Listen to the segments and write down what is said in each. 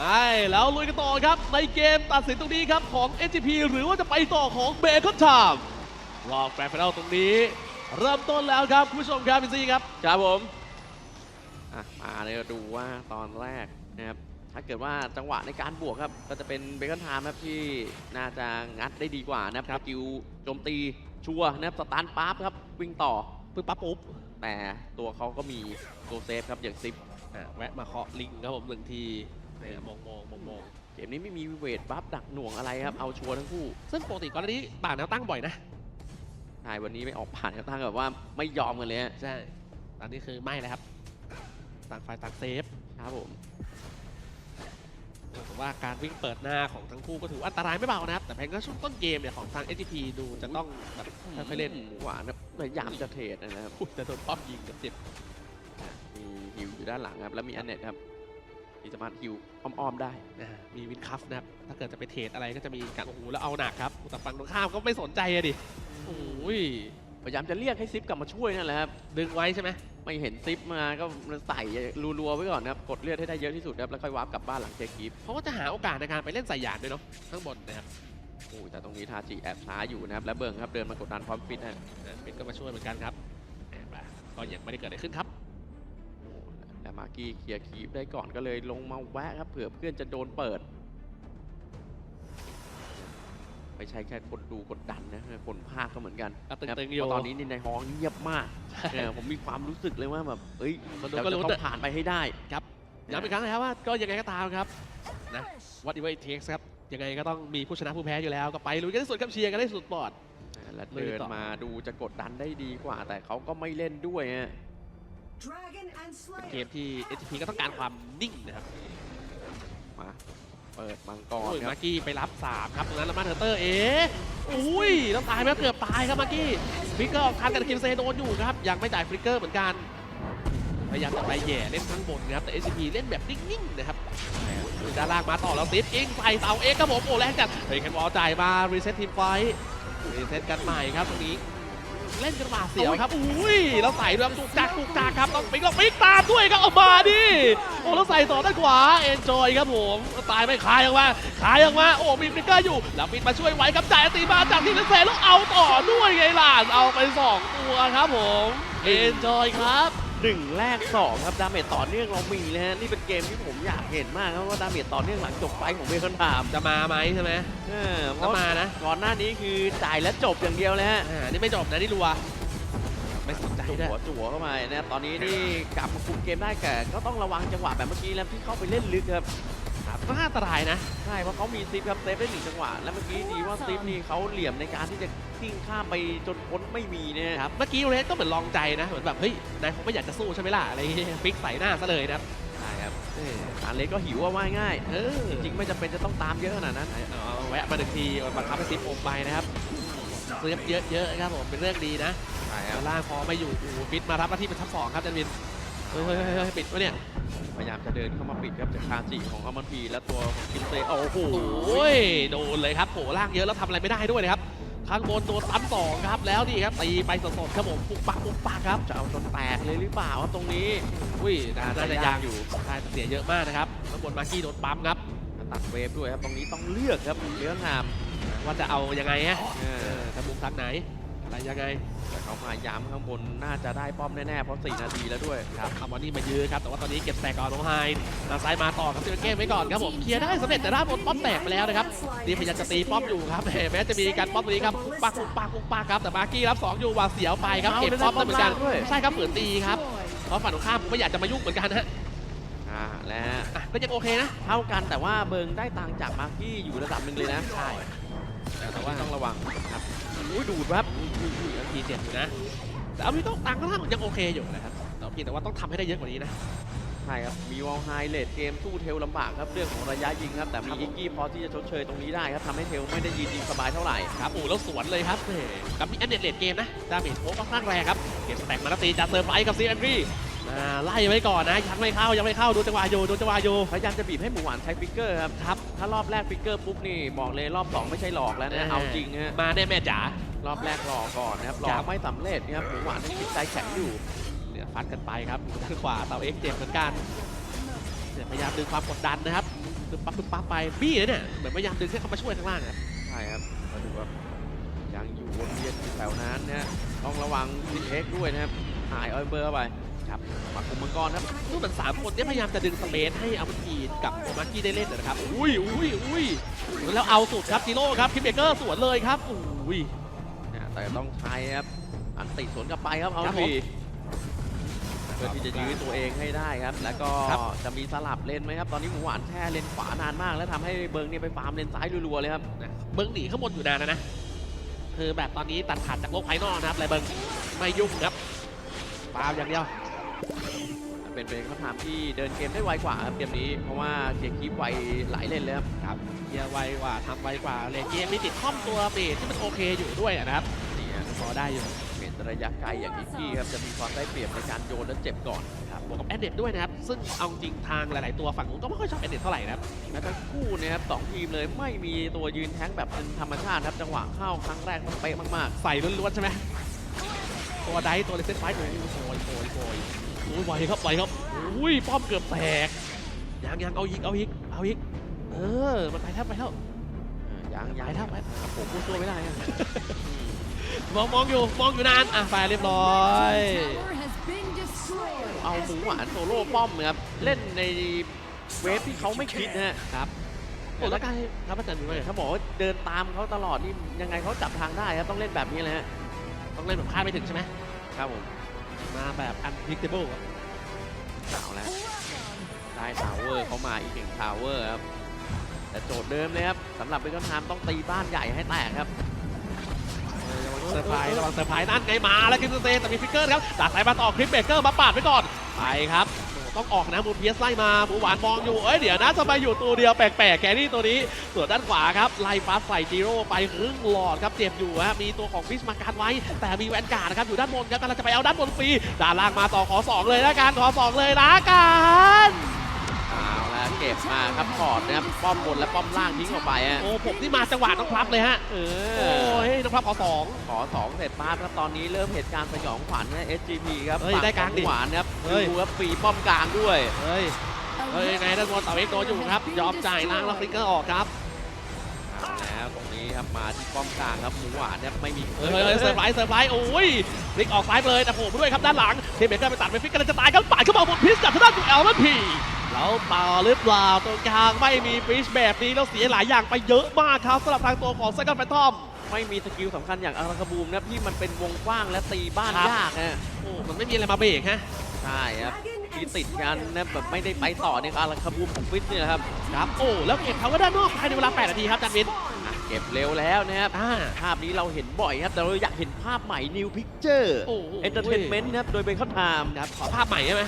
ไอ้แล้วลุยกันต่อครับ ในเกมตัดสินตรงนี้ครับ ของ SGP หรือว่าจะไปต่อของเบคอนไทม์รอบแกรนด์ฟิแนลตรงนี้ เริ่มต้นแล้วครับคุณผู้ชมครับพี่ซีครับ ครับผมอะมาเลยดูว่าตอนแรกนะครับถ้าเกิดว่าจังหวะในการบวกครับ ก็จะเป็นเบคอนไทม์ครับที่น่าจะงัดได้ดีกว่านะครับสกิลโจมตีชัวร์นะครับสตาร์ทปั๊บครับ วิ่งต่อปึ๊บปั๊บปุ๊บแต่ตัวเขาก็มีตัวเซฟครับอย่างซิปอะแวะมาเคาะลิงครับผมหนึ่งที เนี่ยมองมองมองมองเกมนี้ไม่มีเวทบัฟดักหน่วงอะไรครับ เอาชัวร์ทั้งคู่ ซึ่งปกติก่อนหน้านี้ต่างแนวตั้งบ่อยนะใช่วันนี้ไม่ออกผ่านครับตั้งแบบว่าไม่ยอมกันเลยฮะใช่ตอนนี้คือไม่แล้วครับต่างฝ่ายต่างเซฟครับผมแต่ว่าการวิ่งเปิดหน้าของทั้งคู่ก็ถือว่าอันตรายไม่เบานะครับ แต่แพงก็ช่วงต้นเกมเนี่ยของทาง SGP ดูจะต้องแบบค่อยๆเล่นหวานครับพยายามจะเทรดนะครับอุ๊ยแต่โดนป้อมยิงกับเจ็บมีฮิวอยู่ด้านหลังครับ แล้วมีอันเน็ตครับ ที่สามารถฮิวอ้อมๆได้นะมีวินคัฟนะครับ ถ้าเกิดจะไปเทรดอะไรก็จะมีการโอ้โหแล้วเอาหนักครับ แต่ฝั่งตรงข้ามก็ไม่สนใจอะดิโอ้ยพยายามจะเรียกให้ซิปกลับมาช่วยนั่นแหละครับดึงไว้ใช่ไหมไม่เห็นซิปมาก็ใส่รัวๆไว้ก่อนนะครับกดเลือดให้ได้เยอะที่สุดครับแล้วค่อยวาร์ปกลับบ้านหลังเทคกีฟเพราะว่าจะหาโอกาสในการไปเล่นใส่หยาดด้วยเนาะข้างบนนะครับโอ้ยแต่ตรงนี้ทาจิแอบช้าอยู่นะครับและเบิร์งครับเดินมากดดันพร้อมฟิตนะอะเป็นก็มาช่วยเหมือนกันครับแอบมาก็ยังไม่ได้เกิดอะไรขึ้นครับโอ้ และมาร์กี้เคลียร์คีฟได้ก่อนก็เลยลงมาแวะครับเผื่อเพื่อนจะโดนเปิด ไม่ใช่แค่คนดูกดดันนะคนภาคก็เหมือนกันก็ตึนะครับงๆอยู่ เพราะตอนนี้นี่ในฮองเงียบมากเออผมมีความรู้สึกเลยว่าแบบเอ้ยคนดูเราก็จะรู้ต้อแต่งผ่านไปให้ได้ ย้ำอีกครั้งนะครับว่าก็ยังไงก็ตามครับนะวัดอีเวนต์เท็กซ์ครับยังไงก็ต้องมีผู้ชนะผู้แพ้อยู่แล้วก็ไปลุยกันที่สุดครับเชียร์กันได้สุดปอด และลุยเดินต่อมาดูจะกดดันได้ดีกว่า แต่เขาก็ไม่เล่นด้วยฮะ Dragon and เก Slayer. มที่ SGP ก็ต้องการความนิ่งนะครับมาเปิดมังกรโอ้ยครัมาบกี้ไปรับ3ครับตรงนั้นแล้วมาเทอร์เตอร์เอ๊ะอุ้ยต้องตายไหมเกือบตายครับมากี้ฟลิกเกอร์ออกทันกับคิมเซโดนอยู่ครับ ยังไม่จ่ายฟลิกเกอร์เหมือนกันพยายามจะไปแหย่เล่นข้างบนครับแต่ SCP เล่นแบบนิ่งๆนะครับอยู่ด้านล่างมาต่อแล้วติดอิงใส่เสาเอ็กครับผมโอ้แรงจัดเฮ้ยแคนบอลจ่ายมารีเซ็ตทีมไฟรีเซ็ตกันใหม่ครับตรงนี้ เล่นกันมาเสียวครับอุ้ยแล้วใส่ด้วยจุกจักจุกจักครับต้องปิ๊กต้องปิ๊กตามด้วยครับออกมาดิโอ้แล้วใส่ต่อด้านขวาเอนจอยครับผมตายไม่คายออกมาคายออกมาโอ้มีฟลิกเกอร์อยู่แล้วปิดมาช่วยไว้ครับจ่ายอันตีมาจากที่นักเซนแล้วเอาต่อด้วยไงล่ะเอาไปสองตัวครับผมเอนจอยครับ หนึ่งแรกสองครับ ดาเมจต่อเนื่องเรามีเลยฮะ นี่เป็นเกมที่ผมอยากเห็นมากครับว่าดาเมจต่อเนื่องหลังจบไฟท์ของเบคอนไทม์จะมาไหมใช่ไหมเออเพก็ราะมานะก่อนหน้านี้คือจ่ายแล้วจบอย่างเดียวเลยฮะ อ่านี่ไม่จบนะนี่รัว ไม่สนใจจั่ด้วย วจั่วเข้ามานะครับตอนนี้นี่กลับมาคุมเกมได้แต่ก็ต้องระวังจังหวะแบบเมื่อกี้แล้วที่เข้าไปเล่นลึกครับ ครับก็อันตรายนะ ใช่ เพราะเขามีซิปครับเซฟได้หนึ่งจังหวะ แล้วเมื่อกี้ดีว่าซิปนี่เขาเหลี่ยมในการที่จะทิ้งข้ามไปจนพ้นไม่มีเนี่ยครับ เมื่อกี้เรสก็เหมือนลองใจนะ เหมือนแบบ เฮ้ย นายคงไม่อยากจะสู้ใช่ไหมล่ะ อะไรอย่างเงี้ยฟิกใส่หน้าซะเลยนะครับ ใช่ครับเอออาเล็กก็หิวว่าว่ายง่าย เออ จริงๆ ไม่จำเป็นจะต้องตามเยอะขนาดนั้นเอาแวะมาหนึ่งทีบังคับให้ซิปอมไปนะครับเซฟเยอะๆครับผม เป็นเรื่องดีนะใช่คด้ารับนล่างพอไม่อยู่โอ้โหฟิตมารับหน้าที่เป็นทัพสองครับจันวิน เฮ้ยเฮ้ยเฮ้ยปิดวะเนี่ย พยายามจะเดินเข้ามาปิดครับจากคาจิของอมันพีและตัวของคิมเซโอ้โหโอ้ยโดนเลยครับโผล่ล่างเยอะแล้วทำอะไรไม่ได้ด้วยนะครับข้างบนโดนตั้มสองครับแล้วนี่ครับตีไปสดๆครับผมปุกปักปุกปักครับจะเอาจนแตกเลยหรือเปล่าครับตรงนี้อุ้ยน่าจะยากอยู่ใช่เสียเยอะมากนะครับข้างบนมาร์กี้โดนปั๊มครับตัดเวฟด้วยครับตรงนี้ต้องเลือกครับเลือกงามว่าจะเอายังไงฮะจะบุกทางไหน อะไรยังไงแต่เขาพยายามข้างบนน่าจะได้ป้อมแน่ๆ เพราะ 4 นาทีแล้วด้วยครับคาร์บอนนี่มายื้อครับ แต่ว่าตอนนี้เก็บแตกก่อนน้องไฮทางซ้ายมาต่อครับเซเว่นเกมไว้ก่อนครับผม เคลียร์ได้สำเร็จแต่ด้านบนป้อมแตกไปแล้วนะครับนี่พยายามจะตีป้อมอยู่ครับแหมแม้จะมีการป้อมตรงนี้ครับปักปุกปักปุกปักครับแต่มาร์กี้รับสองอยู่วางเสียวไปครับเก็บป้อมได้เหมือนกันด้วยใช่ครับฝืนตีครับเพราะฝั่งตรงข้ามผมไม่อยากจะมายุ่งเหมือนกันฮะอ่าและอะก็ยังโอเคนะเท่ากันแต่ว่าเบิงได้ตังค์จากมาร์กี้อยู่ระดับหนึ่งเลยนะใช่แต่ว่าต้องระวังครับ อุ้ยดูดครับทีเจ็ดอยู่นะ แต่เอาพี่ต้องตังค์ก็ท่ายังโอเคอยู่นะครับแต่เพียงแต่ว่าต้องทำให้ได้เยอะกว่านี้นะใช่ครับ มีวอลไฮเลดเกมสู้เทลลำบากครับเรื่องของระยะยิงครับ แต่มีอิกกี้พอที่จะชดเชยตรงนี้ได้ครับทำให้เทลไม่ได้ยืนยิงสบายเท่าไหร่ครับโอ้แล้วสวนเลยครับแหมกับมีแอนเดตเลดเกมนะดาเมจโค้งค่อนข้างแรงครับเก็บสแต็กมาแล้วตีจะเซอร์ไพรส์กับซีแอนดรีอ่าไล่ไว้ก่อนนะยังไม่เข้ายังไม่เข้าดูจังหวะอยู่ดูจังหวะอยู่พยายามจะบีบให้หมูหวานใช้ฟิกเกอร์ครับครับ ถ้ารอบแรกฟิกเกอร์ปุ๊บนี่บอกเลยรอบ 2 ไม่ใช่หลอกแล้วนะเอาจริงฮะมาแน่แม่จ๋ารอบแรกหลอกก่อนนะครับหลอครักบไม่สำเร็จนะครับหมูหวานยังคิดใจแข็งอยู่เหลือฟัดกันไปครับด้านขวาเตาเอ็กเจ็บเหมือนกันเนี่ยพยายามดึงความกดดันนะครับปึ๊บปั๊บปึ๊บปั๊บไปบี้นะเนี่ยเหมือนพยายามดึงให้เขามาช่วยข้างล่างอะใช่ครับมาดูครับยังอยู่วนเวียนอยู่แถวนั้นนะฮะต้องระวังดิเอ็กด้วยนะครับหายออยเบอร์เข้าไป ครับมาคุมมังกรครับดูเหมือนสามคนเนี่ยพยายามจะดึงสเปซให้อาวุธกีกับโอมาร์กี้ได้เล่นนะครับ อุ้ยอุ้ยอุ้ยแล้วเอาสุดครับจิโร่ครับคิมเบเกอร์สวนเลยครับอุ้ยนะแต่ต้องใช้ครับอันติสวนกลับไปครับเอาครับผมทีเพื่อที่จะยื้อตัวเองให้ได้ครับ แล้วก็ครับจะมีสลับเลนไหมครับ ตอนนี้หมูหวานแช่เลนขวานานมาก แล้วทำให้เบิร์กเนี่ยไปฟาร์มเลนซ้ายรัวๆเลยครับนะเบิ้งหนีข้างบนอยู่นานนะนะคือแบบตอนนี้ตัดขาดจากโลกภายนอกนะครับอะไรเบิ้งไม่ยุ่งครับปาล์มอย่างเดียว เป็นเป็นคำถามที่เดินเกมได้ไวกว่าครับเกมนี้เพราะว่าเกียร์คีปไวหลายเลนเลยครับครับเกียร์ไวกว่าทำไวกว่าเลยเกมมีติดข้อมตัวเบสที่มันโอเคอยู่ด้วยอะนะครับนี่ฮะพอได้อยู่เมนระยะไกลอย่างนิกกี้ครับจะมีความได้เปรียบในการโยนและเจ็บก่อนครับบวกกับแอดเด็ดด้วยนะครับ ซึ่งเอาจริงทางหลาย ๆ ตัวฝั่งนู้นก็ไม่ค่อยชอบแอดเด็ดเท่าไหร่นะครับและทั้งคู่เนะครับสองทีมเลยไม่มีตัวยืนแท้งแบบเป็นธรรมชาติครับจังหวะเข้าครั้งแรกมันเป๊ะมากใส่ล้วน ๆ ใช่ไหมตัวไดตัวเลเซนไฟท์โอ้ยโอยโอย โอยโอ้ยไวครับไวครับอุ้ยป้อมเกือบแตกยังยังเอาอีกเอาอีกเอาอีกเออมันไปแล้วไปแล้วๆเออยังไปยังแล้วไปผมพูดตัวไม่ได้ครับมองมองอยู่มองอยู่นานอะไปเรียบร้อย Tower has been destroyed. เอาหมูหวานโซโล่ป้อมครับเล่นในเวฟที่เขาไม่คิดนะฮะครับโอ้แล้วการครับอาจารย์มีไหมเขาบอกว่าเดินตามเขาตลอดนี่ยังไงเขาจับทางได้ครับต้องเล่นแบบนี้เลยฮะต้องเล่นแบบคาดไม่ถึงใช่ไหมครับผม มาแบบ unpredictable อะเอาแล้ว ได้ทาวเวอร์เขามาอีกหนึ่งทาวเวอร์ครับ แต่โจทย์เดิมเลยครับสำหรับเบคอนไทม์ต้องตีบ้านใหญ่ให้แตกครับเซอร์ไพรส์ระวังเซอร์ไพรส์นั่นไงมาแล้วคิมสเตนแต่มีฟิกเกอร์ครับดาดสายมาต่อคลิปเบเกอร์มาปาดไว้ก่อนไปครับโอ้ ต้องออกนะมูเพียสไล่มาหมูหวานมองอยู่ เอ้ยเดี๋ยวนะทำไมอยู่ตัวเดียวแปลกๆแกนี่ตัวนี้ส่วนด้านขวาครับไล่ฟาสใส่จีโร่ไปครึ่งหลอดครับเจ็บอยู่ฮะมีตัวของฟิชมากันไว้ แต่มีแวนการ์ดนะครับอยู่ด้านบนครับกำลังจะไปเอาด้านบนฟรีด้านล่างมาต่อขอสองเลยละกันขอสองเลยละกันเอาแล้วเก็บมาครับพอร์ดนะครับป้อมบนและป้อมล่างทิ้งออกไปฮะโอ้ผมนี่มาจังหวะน้องพลับเลยฮะเอโอ้อยน้องพลับขอสองขอสองเสร็จป้าบครับตอนนี้เริ่มเหตุการณ์สยองขวัญนะ SGP ครับเฮ้ยฝั่งได้กลางของดิ หวานครับ เฮ้ยดูครับฟรีป้อมกลางด้วย เฮ้ย เฮ้ยยังไงด้านบนเต่าเอ็กโดนอยู่ครับ ยอมจ่ายล้างแล้วฟลิกเกอร์ออกครับเอาแล้วตรงนี้ครับมาที่ป้อมกลางครับหมูหวานครับไม่มีเฮ้ยเฮ้ยเฮ้ยเซอร์ไพรส์เซอร์ไพรส์โอ้ยฟลิกออกซ้ายไปเลยแต่โผล่มาด้วยครับด้านหลังเทมเบเกอร์ไปตัดไปฟลิกกำลังจะตายครับปาดเข้ามาบนพิสกับทางด้านของเอลนั่นพีแล้วต่อหรือเปล่าตรงกลางไม่มีฟิชแบบนี้แล้วเสียหลายอย่างไปเยอะมากครับสำหรับทางตัวของไซคอนแฟนทอมไม่มีสกิลสำคัญอย่างอาราคาบูมนะครับที่มันเป็นวงกว้างและตีบ้านครับยากฮะโอ้มันไม่มีอะไรมาเบรกฮะ ใช่ครับ Dragon ที่ and ติดกันนะแบบไม่ได้ไปต่อเนี่ยก็อาราคาบูมของฟิตเนี่ยแหละครับครับโอ้แล้วเก็บเขาก็ด้านนอกภายในเวลา 8 นาทีครับจันวินอะเก็บเร็วแล้วนะครับอ่าภาพนี้เราเห็นบ่อยครับ แต่เราอยากเห็นภาพใหม่ New Picture โอ้โห Entertainment นะครับ โดยเบคอนไทม์ครับขอภาพใหม่ใช่ไหม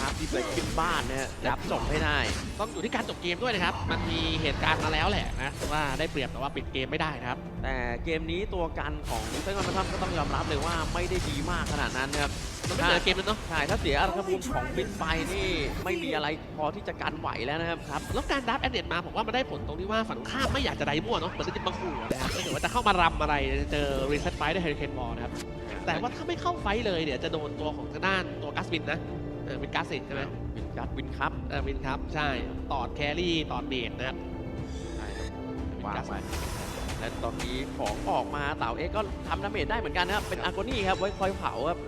ภาพที่เกิดขึ้นบ้านนะฮะรับจบให้ได้ ต้องอยู่ที่การจบเกมด้วยนะครับ มันมีเหตุการณ์มาแล้วแหละนะว่าได้เปรียบแต่ว่าปิดเกมไม่ได้นะครับ แต่เกมนี้ตัวกันของเซนต์มาทัมก็ต้องยอมรับเลยว่าไม่ได้ดีมากขนาดนั้นนะครับ มันไม่เหลือเกมแล้วเนาะใช่ถ้าเสียอาราคาบูมของฟิตไปนี่ไม่มีอะไรพอที่จะกันไหวแล้วนะครับครับแล้วการดับแอนเดตมาผมว่ามันได้ผลตรงที่ว่าฝั่งข้ามไม่อยากจะไดมั่วเนาะเหมือนจะมาขู่นะครับถ้าเกิดว่าจะเข้ามารำอะไรจะเจอรีเซ็ตไฟได้เฮอริเคนบอลนะครับแต่ว่าถ้าไม่เข้าไฟเลยเดี๋ยวจะโดนตัวของทางด้านตัวกัสวินนะเออเป็นกัสสิใช่ไหมวินกัดวินคัพเออวินครับใช่ตอดแครี่ตอดเบสนะครับใช่วางไปและตอนนี้ของออกมาเต่าเอ็กก็ทำดาเมจได้เหมือนกันนะครับเป็นอาร์โกนี่ครับไว้คอยเผาครับ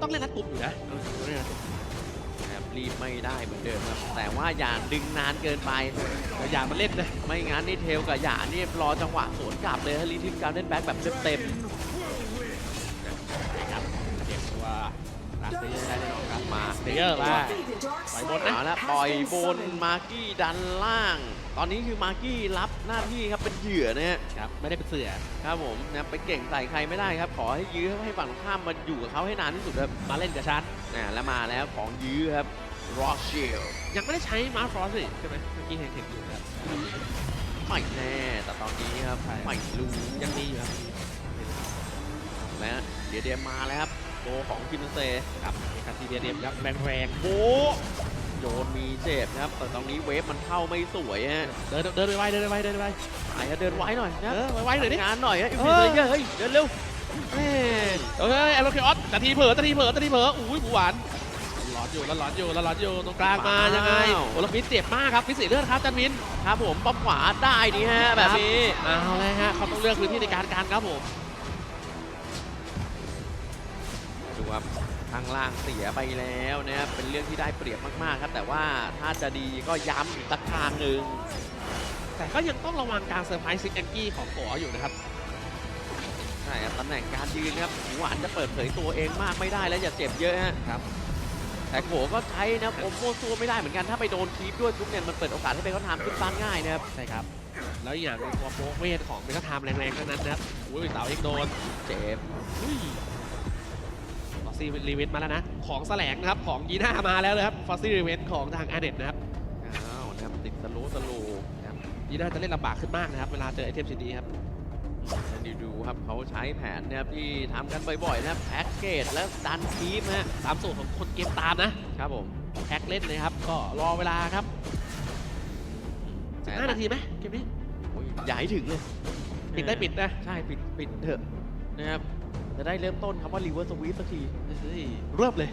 ก็ต้องเล่นนัดกลุ่มอยู่นะเออต้องเล่นนัดกลุ่มนะครับรีบไม่ได้เหมือนเดิมครับแต่ว่าอย่าดึงนานเกินไปแต่อย่ามาเล่นนะไม่งั้นนี่เทลกับหยานี่รอจังหวะสวนกลับเลยฮะรีทิมการเล่นแบ็กแบบเต็มครับเก็บตัวลากเซเยอร์ได้แน่นอนครับ มาเซเยอร์ defeated มา Dark ปล่อยบนๆนะเอาละปล่อยบนมาร์กี้ดันล่าง ตอนนี้คือมาร์กี้รับหน้าที่ครับเป็นเหยื่อนะฮะครับ ไม่ได้เป็นเสือครับผมนะไปเก่งใส่ใครไม่ได้ครับ ขอให้ยื้อให้ฝั่งตรงข้ามมาอยู่กับเขาให้นานที่สุดครับมาเล่นกับฉันนะแล้วมาแล้วของยื้อครับรอเชลยังไม่ได้ใช้มาฟรอสสิใช่ไหมเมื่อกี้เห็นเห็นอยู่นะครับไม่แน่แต่ตอนนี้ครับไม่รู้ยังมีอยู่ครับและเดี๋ยวเดียมมาแล้วครับ โตของคิมเซครับเอกาซีเดียเดียมครับแรงแรงโบะโยนมีเจ็บนะครับแต่ตรงนี้เวฟมันเข้าไม่สวยฮะเดินเดินไปไวเดินไปไวเดินไปไวไอ้เดินไว้หน่อยนะเออไวๆหน่อยดิงานหน่อยฮะอินเอฟิอเซเยอร์เฮ้ยเดินเร็วเอ้ยเอ้ยแอโรเคออสแต่ทีเผลอแต่ทีเผลอแต่ทีเผลออุ้ยหมูหวานหลอดอยู่แล้วหลอนอยู่แล้วหลอนอยู่ตรงกลางมาว้าวยังไงโอ้แล้วฟิตเจ็บมากครับฟิตสีเลือดครับจันวินครับผมป้อมขวาได้ดีฮะแบบนี้เอาเลยฮะเขาต้องเลือกพื้นที่ในการการครับผม ข้างล่างเสียไปแล้วนะครับเป็นเรื่องที่ได้เปรียบมากๆครับแต่ว่าถ้าจะดีก็ย้ำอีกสักทางหนึ่งแต่ก็ยังต้องระวังการเซอร์ไพรส์ซิกแองกี้ของโกออยู่นะครับใช่ครับตำแหน่งการยืนครับหวานจะเปิดเผยตัวเองมากไม่ได้แล้วอย่าเจ็บเยอะฮะครับแต่โขก็ใช้นะผมโมวซัวไม่ได้เหมือนกันถ้าไปโดนคีปด้วยปุ๊บเนี่ยมันเปิดโอกาสให้เบคอนไทม์ขึ้นบ้านง่ายนะครับใช่ครับ แล้วอีกอย่างในตัวโป๊กเวทของเบคอนไทม์แรงๆทั้งนั้นนะครับอุ้ยเสาเอกโดนเจ็บอุ้ยฟอส ซี่รีเวนมาแล้วนะ ของแสลงนะครับ ของยีน่ามาแล้วเลยครับฟอสซี่รีเวนของทางอาเน็ตนะครับอ้าวนะครับติดสโลว์สโลว์นะครับยีน่าจะเล่นลำบากขึ้นมากนะครับ เวลาเจอไอเทมชิ้นนี้ครับแล้วดูดูครับเขาใช้แผนนะครับที่ทำกันบ่อยๆนะครับแพ็กเกจแล้วดันคีปฮะตามสูตรของคนเกมตามนะครับผมแพ็กเล่นเลยครับ ก็รอเวลาครับ15นาทีไหมเกมนี้โอ้ยอย่าให้ถึงเลย ปิดได้ปิดนะ ใช่ปิดปิดเถอะนะครับ จะได้เริ่มต้นคำว่า reverse sweep สักทีเฮ้ยเริ่มเลย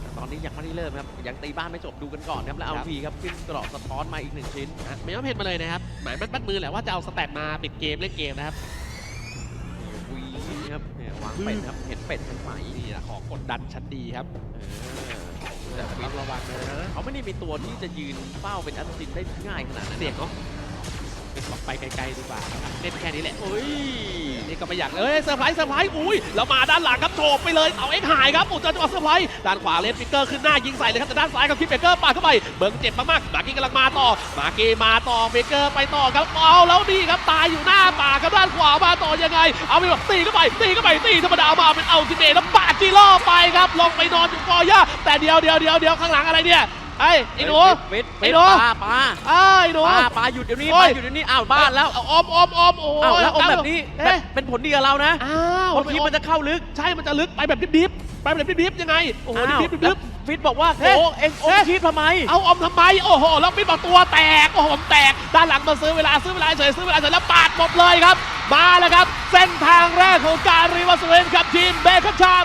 แต่ตอนนี้ยังไม่ได้เริ่มครับยังตีบ้านไม่จบดูกันก่อนครับแล้วเอาครับทีครับขึ้นกรอบสะท้อนมาอีกหนึ่งชิ้นอะไม่ต้องเพนมาเลยนะครับหมายมัดมัดมือแหละว่าจะเอาสแตทมาปิดเกมเล่นเกมนะครับวีครับเนี่ยวางเป็ดครับเห็นเป็ดเป็นไหมนี่แหละของกดดันชั้นดีครับเออแต่แต่ต้ฟิองตระวังนะเขาไม่ได้มีตัวที่จะยืนเฝ้าเป็นแอสซินได้ง่ายขนาดนั้นเสี่ยงเนาะ เป็นบอกไปไกลๆดีกว่าเล่นแค่นี้แหละโอ้ยนี่ก็ไม่อยากเลยเอ้ยเซอร์ไพรส์เซอร์ไพรส์อุ้ยแล้วมาด้านหลังครับโฉบไปเลยเอาเอ็กหายครับอุจจาระเซอร์ไพรส์ด้านขวาเลนฟิกเกอร์ขึ้นหน้ายิงใส่เลยครับแต่ด้านซ้ายกับคิปเบเกอร์ปาดเข้าไปเบิร์กเจ็บมากๆมากี้กำลังมาต่อมากี้มาต่อเบเกอร์ไปต่อครับเอาแล้วดีครับตายอยู่หน้าป่ากครับด้านขวามาต่อยังไง เอาไปแบบตีเข้าไปตีเข้าไปตีธรรมดามาเป็นอัลติเมทแล้วปาดจีโร่ไปครับลงไปนอนอยู่กอหญ้าแต่เดียวเดียวเดียวเดียวข้างหลังอะไรเนี่ย ไอ้ไอ้หนูฟิตไอ้ฟิตหนูปลาปลาไอ้หนู ปลาปลาหยุดเดี๋ยวนี้โอ้ปลาย หยุดเดี๋ยวนี้อ้าวบ้านแล้วเอาอมอมอมโอ้อ้าวยแล้วอมตั้งแบบนี้แบเอ๊ะบเป็นผลดีกับเรานะอ้าวเพราะคีปมันจะเข้าลึก ใช่มันจะลึกไปแบบดิบๆไปแบบดิบๆยังไง โอ้โหอ้าวดิบๆแล้ดิวบฟิตบอกว่าเอ๊ะโอ้เอ็งอมเอ๊ะคีปทำไม ๆเอาอมทำไม โอ้โหแล้วมิดบอกตัวแตก โอ้โหผมแตก ด้านหลังมาซื้อเวลาซื้อเวลาเฉยซื้อเวลาเฉยแล้วปาดหมดเลยครับ มาแล้วครับ เส้นทางแรกของการรีวัสเวนกับทีมเบคอนชาม